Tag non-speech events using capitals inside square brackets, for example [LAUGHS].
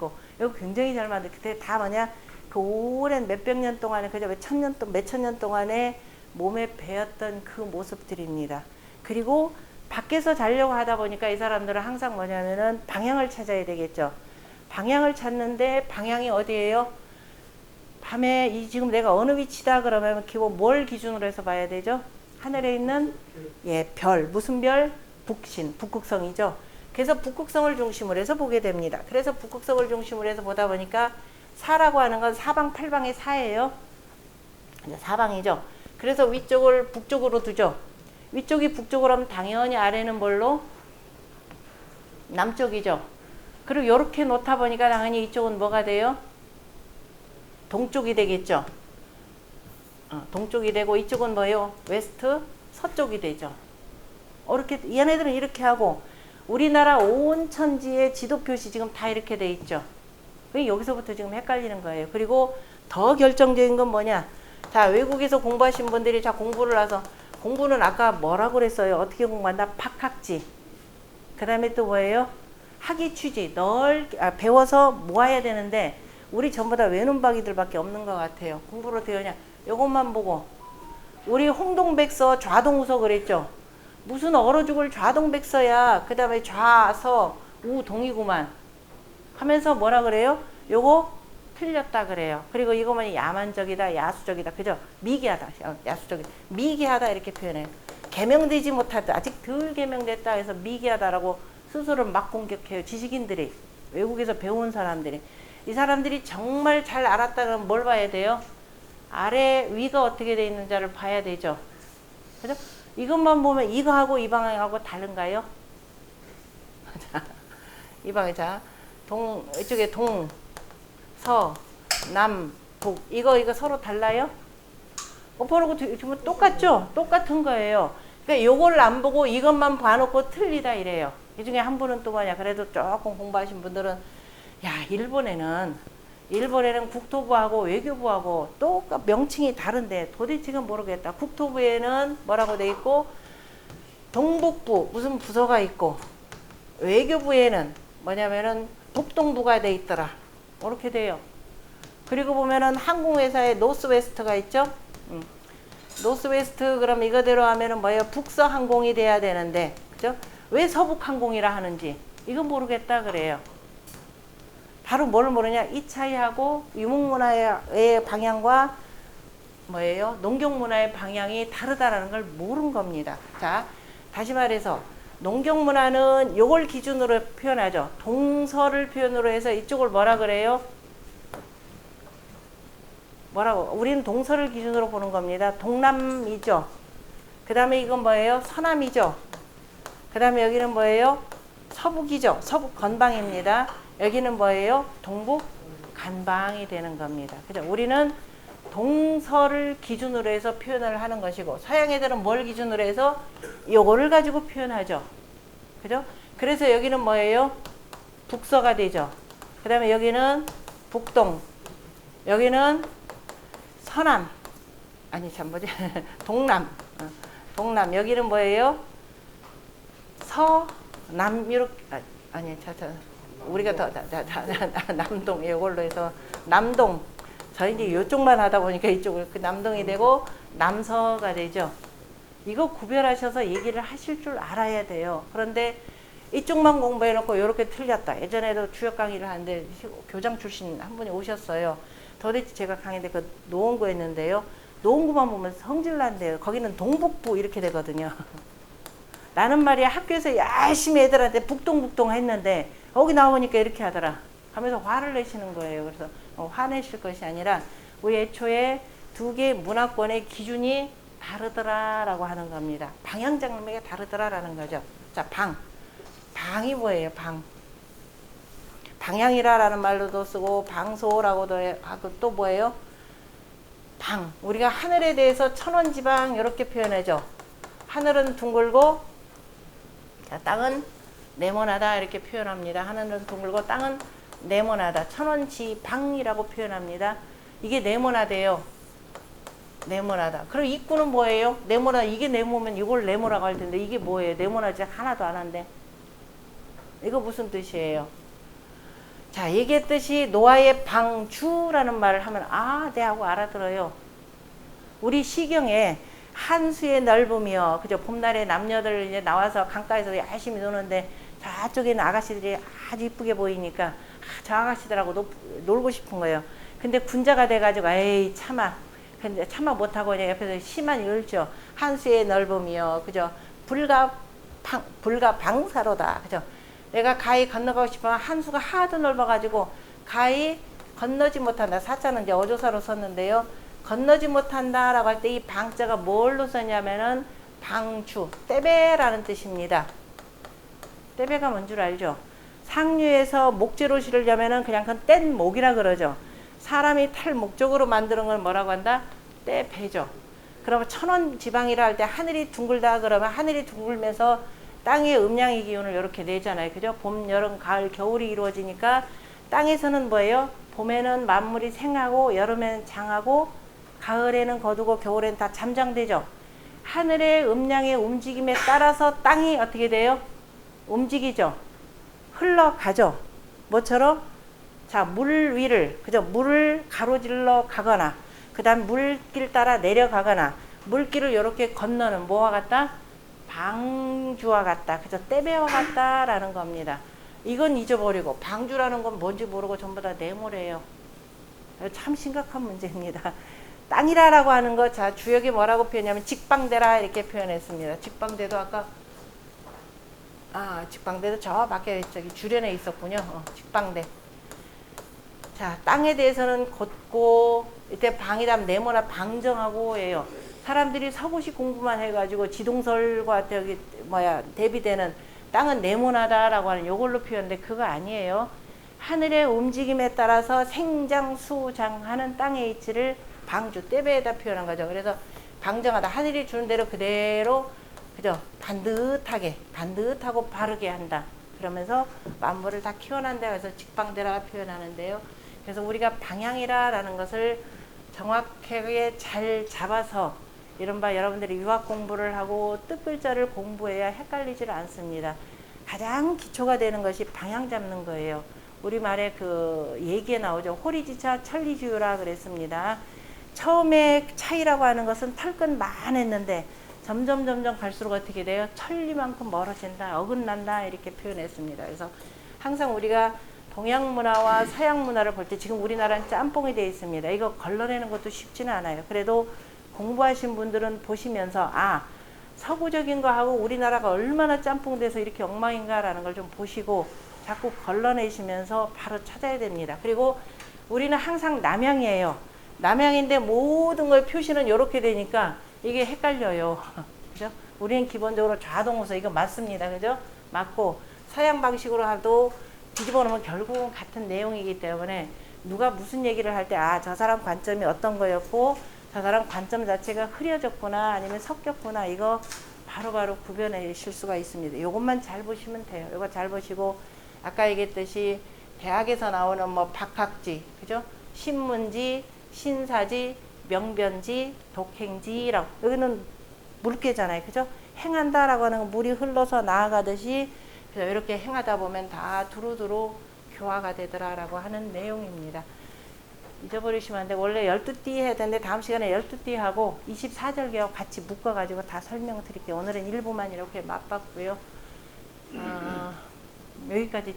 있고 이거 굉장히 잘 만들. 그때 다 뭐냐 그 오랜 몇백 년 동안에 그저 몇천 년동 몇천 년 동안에 몸에 배었던 그 모습들입니다. 그리고 밖에서 자려고 하다 보니까 이 사람들은 항상 뭐냐면은 방향을 찾아야 되겠죠. 방향을 찾는데 방향이 어디예요? 밤에 이 지금 내가 어느 위치다 그러면 기본 뭘 기준으로 해서 봐야 되죠? 하늘에 있는 예, 별 무슨 별? 북신, 북극성이죠. 그래서 북극성을 중심으로 해서 보게 됩니다. 그래서 북극성을 중심으로 해서 보다 보니까 사라고 하는 건 사방 팔방의 사예요. 사방이죠. 그래서 위쪽을 북쪽으로 두죠. 위쪽이 북쪽으로 하면 당연히 아래는 뭘로? 남쪽이죠. 그리고 이렇게 놓다 보니까 당연히 이쪽은 뭐가 돼요? 동쪽이 되겠죠. 어, 동쪽이 되고 이쪽은 뭐예요? 웨스트 서쪽이 되죠. 이렇게 얘네들은 이렇게 하고 우리나라 온 천지의 지도 표시 지금 다 이렇게 돼 있죠. 여기서부터 지금 헷갈리는 거예요. 그리고 더 결정적인 건 뭐냐? 자 외국에서 공부하신 분들이 자 공부를 해서 공부는 아까 뭐라고 그랬어요? 어떻게 공부한다? 박학지. 그 다음에 또 뭐예요? 학위 취지. 널 아, 배워서 모아야 되는데 우리 전부 다 외눈박이들밖에 없는 것 같아요. 어떻게 하냐? 요것만 보고 우리 홍동백서 좌동우서 그랬죠. 무슨 얼어 죽을 좌동백서야. 그 다음에 좌서 우동이구만. 하면서 뭐라 그래요? 요거 틀렸다 그래요. 그리고 이거만 야만적이다, 야수적이다, 그죠? 미개하다, 야- 야수적이다, 미개하다 이렇게 표현해요. 개명되지 못하다, 아직 덜 개명됐다 해서 미개하다라고 스스로 막 공격해요. 지식인들이 외국에서 배운 사람들이 이 사람들이 정말 잘 알았다 그러면 뭘 봐야 돼요? 아래 위가 어떻게 돼 있는지를 봐야 되죠. 그죠? 이것만 보면 이거하고 이 방향하고 다른가요? 자, [LAUGHS] 이 방향 자, 동 이쪽에 동, 서, 남, 북 이거 이거 서로 달라요? 오빠하고 지금 똑같죠? 똑같은 거예요. 그러니까 요걸 안 보고 이것만 봐놓고 틀리다 이래요. 이 중에 한 분은 또 뭐냐? 그래도 조금 공부하신 분들은 야 일본에는 일본에는 국토부하고 외교부하고 똑같 명칭이 다른데 도대체가 모르겠다. 국토부에는 뭐라고 돼 있고 동북부 무슨 부서가 있고 외교부에는 뭐냐면은 북동부가 돼 있더라. 이렇게 돼요. 그리고 보면은 항공회사에 노스웨스트가 있죠. 음. 노스웨스트 그럼 이거대로 하면은 뭐예요? 북서항공이 돼야 되는데 그죠? 왜 서북항공이라 하는지 이건 모르겠다 그래요. 바로 뭘 모르냐? 이 차이하고 유목문화의 방향과 뭐예요? 농경문화의 방향이 다르다라는 걸 모른 겁니다. 자, 다시 말해서 농경문화는 요걸 기준으로 표현하죠. 동서를 표현으로 해서 이쪽을 뭐라 그래요? 뭐라고? 우리는 동서를 기준으로 보는 겁니다. 동남이죠. 그 다음에 이건 뭐예요? 서남이죠. 그 다음에 여기는 뭐예요? 서북이죠. 서북 건방입니다. 여기는 뭐예요? 동북 간방이 되는 겁니다. 그죠? 우리는 동서를 기준으로 해서 표현을 하는 것이고 서양 애들은 뭘 기준으로 해서 요거를 가지고 표현하죠. 그죠? 그래서 여기는 뭐예요? 북서가 되죠. 그 다음에 여기는 북동. 여기는 서남. 아니, 참 뭐지? [LAUGHS] 동남. 어, 동남. 여기는 뭐예요? 서남. 이렇게. 아, 아니, 자, 자. 우리가 더, 다, 다, 다, 남동. 이걸로 해서 남동. 저 이제 이쪽만 하다 보니까 이쪽을 그 남동이 되고 남서가 되죠. 이거 구별하셔서 얘기를 하실 줄 알아야 돼요. 그런데 이쪽만 공부해놓고 이렇게 틀렸다. 예전에도 주역 강의를 하는데 교장 출신 한 분이 오셨어요. 도대체 제가 강의 때그 노원구 했는데요. 노원구만 보면 성질 난대요. 거기는 동북부 이렇게 되거든요. [LAUGHS] 나는 말이야 학교에서 열심히 애들한테 북동북동 했는데 거기 나오니까 이렇게 하더라. 하면서 화를 내시는 거예요. 그래서 어, 화내실 것이 아니라 우리 애초에 두 개 문화권의 기준이 다르더라라고 하는 겁니다. 방향 장르가 다르더라라는 거죠. 자, 방. 방이 뭐예요? 방. 방향이라라는 말로도 쓰고 방소라고도 하고 또 뭐예요? 방. 우리가 하늘에 대해서 천원지방 이렇게 표현하죠. 하늘은 둥글고 자, 땅은 네모나다 이렇게 표현합니다. 하늘은 둥글고 땅은 네모나다. 천원지방이라고 표현합니다. 이게 네모나대요. 네모나다. 그럼 입구는 뭐예요? 네모나 이게 네모면 이걸 네모라고 할 텐데 이게 뭐예요? 네모나지 하나도 안 한데. 이거 무슨 뜻이에요? 자, 얘기했듯이 노아의 방주라는 말을 하면 아, 네 하고 알아들어요. 우리 시경에 한수의 넓음이요. 그죠? 봄날에 남녀들 이제 나와서 강가에서 열심히 노는데 저쪽에 있는 아가씨들이 아주 이쁘게 보이니까 아, 저 아가씨들하고 노, 놀고 싶은 거예요. 근데 군자가 돼가지고 에이 참아. 근데 참아 못하고 그냥 옆에서 시만 읽죠. 한수의 넓음이요. 그죠? 불가 방, 불가 방사로다. 그죠? 내가 가히 건너가고 싶으면 한수가 하도 넓어가지고 가히 건너지 못한다. 사자는 이제 어조사로 썼는데요. 건너지 못한다 라고 할 때 이 방자가 뭘로 썼냐면은 방주, 떼배라는 뜻입니다. 떼배가 뭔 줄 알죠? 상류에서 목재로 실으려면은 그냥 그건 뗀 목이라 그러죠. 사람이 탈 목적으로 만드는 걸 뭐라고 한다? 떼배죠. 그러면 천원 지방이라 할 때 하늘이 둥글다 그러면 하늘이 둥글면서 땅의 음양의 기운을 이렇게 내잖아요. 그죠? 봄, 여름, 가을, 겨울이 이루어지니까 땅에서는 뭐예요? 봄에는 만물이 생하고 여름에는 장하고 가을에는 거두고 겨울에는 다 잠장되죠. 하늘의 음양의 움직임에 따라서 땅이 어떻게 돼요? 움직이죠. 흘러가죠. 뭐처럼? 자, 물 위를, 그죠? 물을 가로질러 가거나, 그 다음 물길 따라 내려가거나, 물길을 이렇게 건너는 뭐와 같다? 방주와 같다. 그죠? 떼배와 같다라는 겁니다. 이건 잊어버리고, 방주라는 건 뭔지 모르고 전부 다 네모래요. 참 심각한 문제입니다. 땅이라라고 하는 거, 자, 주역이 뭐라고 표현하면 직방대라 이렇게 표현했습니다. 직방대도 아까, 아, 직방대도 저 밖에 저기 주련에 있었군요. 어, 직방대. 자, 땅에 대해서는 곧고, 이때 방이라면 네모나 방정하고 예요. 사람들이 서구식 공부만 해가지고 지동설과 저기, 뭐야, 대비되는 땅은 네모나다라고 하는 요걸로 표현인데 그거 아니에요. 하늘의 움직임에 따라서 생장수장하는 땅의 이치를 방주 떼배에다 표현한 거죠. 그래서 방정하다 하늘이 주는 대로 그대로 그죠 반듯하게 반듯하고 바르게 한다. 그러면서 만물을 다 키워난다. 그래서 직방대라 표현하는데요. 그래서 우리가 방향이라라는 것을 정확하게 잘 잡아서 이른바 여러분들이 유학 공부를 하고 뜻글자를 공부해야 헷갈리질 않습니다. 가장 기초가 되는 것이 방향 잡는 거예요. 우리말에 그 얘기에 나오죠. 호리지차 천리주유라 그랬습니다. 처음에 차이라고 하는 것은 털끝만 했는데 점점 점점 갈수록 어떻게 돼요? 천리만큼 멀어진다, 어긋난다 이렇게 표현했습니다. 그래서 항상 우리가 동양 문화와 서양 문화를 볼 때 지금 우리나라는 짬뽕이 되어 있습니다. 이거 걸러내는 것도 쉽지는 않아요. 그래도 공부하신 분들은 보시면서 아 서구적인 거하고 우리나라가 얼마나 짬뽕 돼서 이렇게 엉망인가라는 걸 좀 보시고 자꾸 걸러내시면서 바로 찾아야 됩니다. 그리고 우리는 항상 남양이에요. 남양인데 모든 걸 표시는 이렇게 되니까 이게 헷갈려요. [LAUGHS] 그죠? 우리는 기본적으로 좌동호서 이거 맞습니다. 그죠? 맞고 서양 방식으로 하도 뒤집어 놓으면 결국은 같은 내용이기 때문에 누가 무슨 얘기를 할 때 아, 저 사람 관점이 어떤 거였고 저 사람 관점 자체가 흐려졌구나 아니면 섞였구나 이거 바로바로 구별하실 수가 있습니다. 이것만 잘 보시면 돼요. 이거 잘 보시고 아까 얘기했듯이 대학에서 나오는 뭐 박학지, 그죠? 신문지, 신사지, 명변지, 독행지라고 여기는 물개잖아요, 그죠? 행한다라고 하는 건 물이 흘러서 나아가듯이 그래서 이렇게 행하다 보면 다 두루두루 교화가 되더라라고 하는 내용입니다. 잊어버리시면 안 돼. 원래 12띠 해야 되는데 다음 시간에 12띠 하고 24절기하고 같이 묶어 가지고 다 설명을 드릴게요. 오늘은 일부만 이렇게 맛봤고요. 어, 여기까지